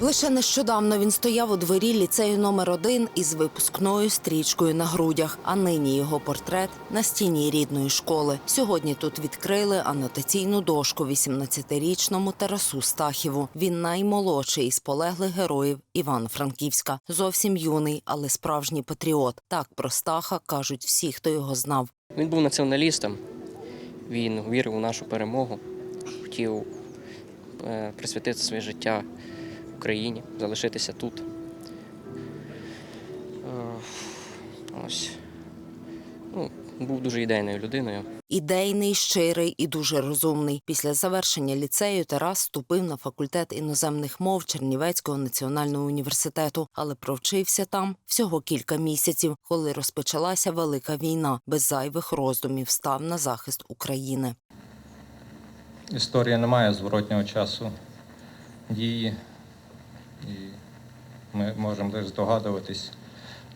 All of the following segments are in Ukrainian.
Лише нещодавно він стояв у дворі ліцею номер 1 із випускною стрічкою на грудях. А нині його портрет на стіні рідної школи. Сьогодні тут відкрили анотаційну дошку 18-річному Тарасу Стахіву. Він наймолодший із полеглих героїв Івано-Франківська. Зовсім юний, але справжній патріот. Так про Стаха кажуть всі, хто його знав. Він був націоналістом, він вірив у нашу перемогу, хотів е, присвятити своє життя Україні, залишитися тут. Е, Ось. Ну, був дуже ідейною людиною. Ідейний, щирий і дуже розумний. Після завершення ліцею Тарас вступив на факультет іноземних мов Чернівецького національного університету, але провчився там всього кілька місяців, коли розпочалася велика війна. Без зайвих роздумів став на захист України. Історія не має зворотнього часу дії, ми можемо лише здогадуватись,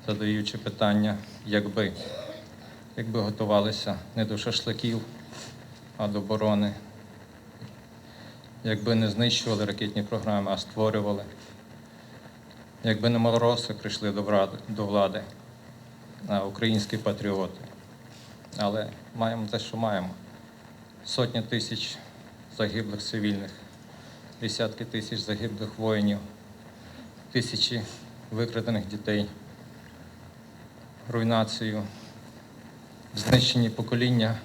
задаючи питання, якби, якби готувалися не до шашликів, а до оборони, якби не знищували ракетні програми, а створювали, якби не малороси прийшли до влади, а українські патріоти. Але маємо те, що маємо. Сотні тисяч загиблих цивільних, десятки тисяч загиблих воїнів, тисячі викрадених дітей, руйнацію, знищені покоління,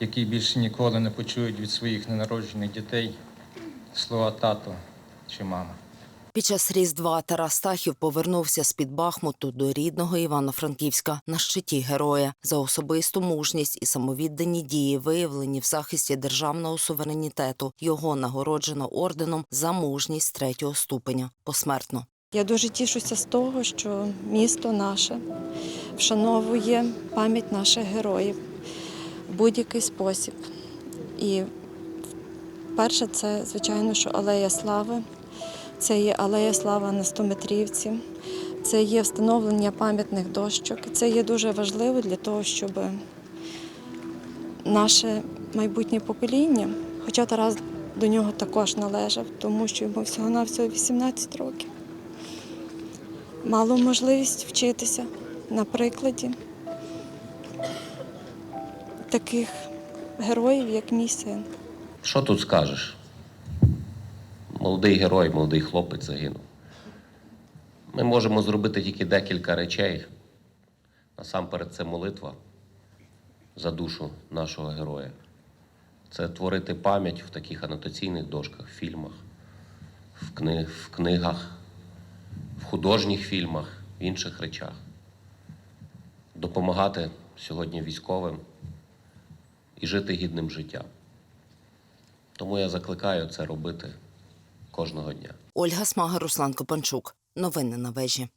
які більше ніколи не почують від своїх ненароджених дітей слова тато чи мама. Під час Різдва Тарас Стахів повернувся з під Бахмуту до рідного Івано-Франківська на щиті героя за особисту мужність і самовіддані дії, виявлені в захисті державного суверенітету. Його нагороджено орденом за мужність третього ступеня посмертно. Я дуже тішуся з того, що місто наше вшановує пам'ять наших героїв в будь-який спосіб. І перше, це, звичайно, що Алея Слави, це є Алея Слава на 100-метрівці, це є встановлення пам'ятних дощок. Це є дуже важливо для того, щоб наше майбутнє покоління, хоча Тарас до нього також належав, тому що йому всього-навсього 18 років мало можливість вчитися на прикладі таких героїв, як мій син. Що тут скажеш? Молодий герой, молодий хлопець загинув. Ми можемо зробити тільки декілька речей. Насамперед, це молитва за душу нашого героя. Це творити пам'ять в таких анотаційних дошках, фільмах, в, кни... в книгах, в художніх фільмах, в інших речах. Допомагати сьогодні військовим і жити гідним життям. Тому я закликаю це робити кожного дня. Ольга Смага, Руслан Копанчук. Новини на вежі.